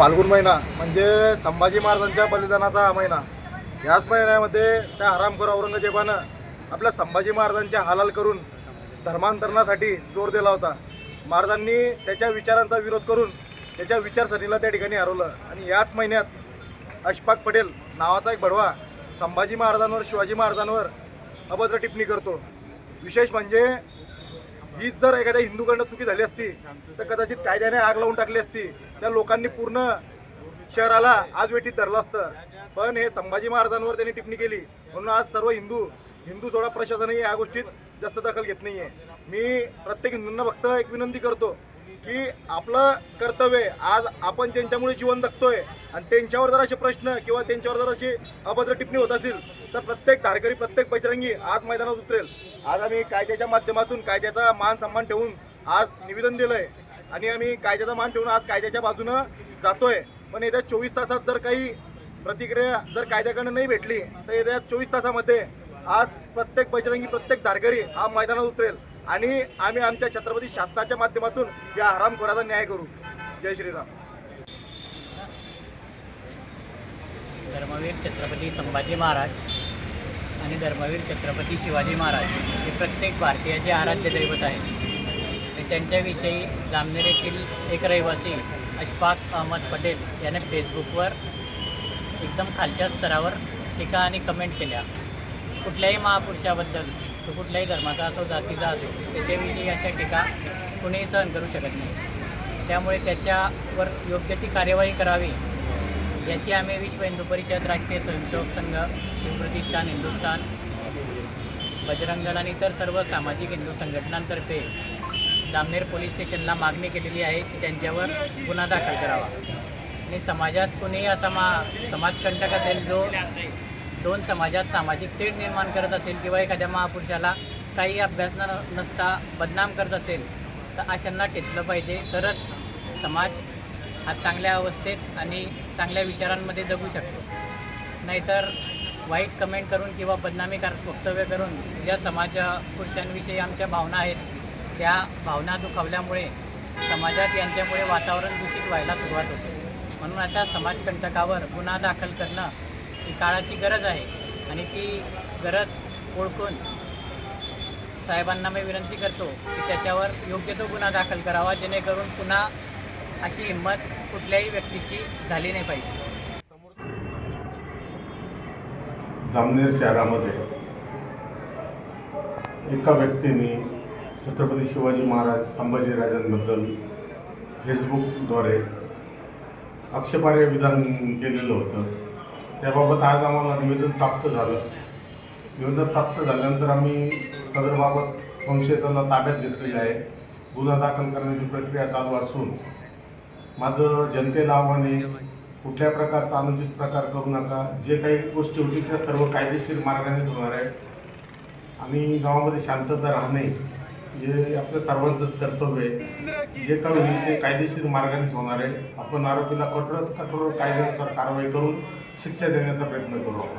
फाल्गुन महिना म्हणजे संभाजी महाराजांच्या बलिदानाचा हा महिना. याच महिन्यामध्ये त्या हरामखोर औरंगजेबानं आपल्या संभाजी महाराजांच्या हालाल करून धर्मांतरणासाठी जोर दिला होता. महाराजांनी त्याच्या विचारांचा विरोध करून त्याच्या विचारसरणीला त्या ठिकाणी हरवलं. आणि याच महिन्यात अशफाक पटेल नावाचा एक बडवा संभाजी महाराजांवर शिवाजी महाराजांवर अभद्र टिप्पणी करतो. विशेष म्हणजे हीच जर एखाद्या हिंदूकडनं चुकी झाली असती तर कदाचित कायद्याने आग लावून टाकली असती त्या लोकांनी पूर्ण शहराला आज वेठीत धरलं असतं. पण हे संभाजी महाराजांवर त्यांनी टिप्पणी केली. म्हणून आज सर्व हिंदू हिंदू सोडा प्रशासनही या गोष्टीत जास्त दखल घेत नाहीये. मी प्रत्येक हिंदूंना फक्त एक विनंती करतो की आपलं कर्तव्य आज आपण ज्यांच्यामुळे जीवन जगतोय आणि त्यांच्यावर जर असे प्रश्न किंवा त्यांच्यावर जर अशी अभद्र टिप्पणी होत असेल तर प्रत्येक धारकरी प्रत्येक बजरंगी आज मैदानात उतरेल. आज आम्ही कायद्याच्या माध्यमातून कायद्याचा मान सन्मान ठेवून आज निवेदन दिलंय आणि आम्ही कायद्याचा मान ठेवून आज कायद्याच्या बाजूनं जातोय. पण येत्या चोवीस तासात जर काही प्रतिक्रिया जर कायद्याकडनं नाही भेटली तर येत्या चोवीस तासामध्ये आज प्रत्येक बजरंगी प्रत्येक धारकरी हा मैदानात उतरेल. आणि आम्ही आमच्या छत्रपती शासनाच्या माध्यमातून या हरामखोराचा न्याय करू. जय श्रीराम. धर्मवीर छत्रपती संभाजी महाराज आणि धर्मवीर छत्रपती शिवाजी महाराज हे प्रत्येक भारतीयाचे आराध्य दैवत आहे आणि त्यांच्याविषयी जामनेर येथील एक रहिवासी अशफाक अहमद पटेल याने फेसबुकवर एकदम खालच्या स्तरावर टीका आणि कमेंट केल्या. कुठल्याही महापुरुषाबद्दल तो कुठल्याही धर्माचा असो जातीचा असो त्याच्याविषयी अशा टीका कुणीही सहन करू शकत नाही. त्यामुळे त्याच्यावर योग्य ती कार्यवाही करावी याची आम्ही विश्व हिंदू परिषद राष्ट्रीय स्वयंसेवक संघ शिवप्रतिष्ठान हिंदुस्थान बजरंग दल आणि इतर सर्व सामाजिक हिंदू संघटनांतर्फे जामनेर पोलीस स्टेशनला मागणी केलेली आहे की त्यांच्यावर गुन्हा दाखल करावा. आणि समाजात कुणीही असा मा समाजकंटक असेल जो दोन समाजात सामाजिक तेढ निर्माण करत असेल किंवा एखाद्या महापुरुषाला काही अभ्यास न नसता बदनाम करत असेल तर अशांना टेचलं पाहिजे. तरच समाज हा चांगल्या अवस्थेत आणि चांगल्या विचारांमध्ये जगू शकतो. नाहीतर वाईट कमेंट करून किंवा बदनामीकारक वक्तव्य करून ज्या समाज पुरुषांविषयी आमच्या भावना आहेत त्या भावना दुखावल्यामुळे समाजात यांच्यामुळे वातावरण दूषित व्हायला सुरुवात होते. म्हणून अशा समाजकंटकावर गुन्हा दाखल करणं ही काळाची गरज आहे आणि ती गरज ओळखून साहेबांना मी विनंती करतो की त्याच्यावर योग्य तो गुन्हा दाखल करावा जेणेकरून पुन्हा अशी हिंमत कुठल्याही व्यक्तीची झाली नाही पाहिजे. जामनेर शहरामध्ये एका व्यक्तीने छत्रपती शिवाजी महाराज संभाजीराजांबद्दल फेसबुकद्वारे आक्षेपार्ह विधान केलेलं होतं. त्याबाबत आज आम्हाला निवेदन प्राप्त झालं. निवेदन प्राप्त झाल्यानंतर आम्ही सदरबाबत संशयितांना ताब्यात घेतलेली आहे. गुन्हा दाखल करण्याची प्रक्रिया चालू असून माझं जनतेला आव्हान आहे कुठल्या प्रकारचा अनुचित प्रकार करू नका. जे काही गोष्टी होती त्या सर्व कायदेशीर मार्गानेच होणार आहेत. आणि गावामध्ये शांतता राहणे हे आपल्या सर्वांचंच कर्तव्य आहे जे काही होईल ते कायदेशीर मार्गानेच होणार आहे. आपण आरोपीला कठोरात कठोर कायद्यानुसार कारवाई करून शिक्षा देण्याचा प्रयत्न करू आपण.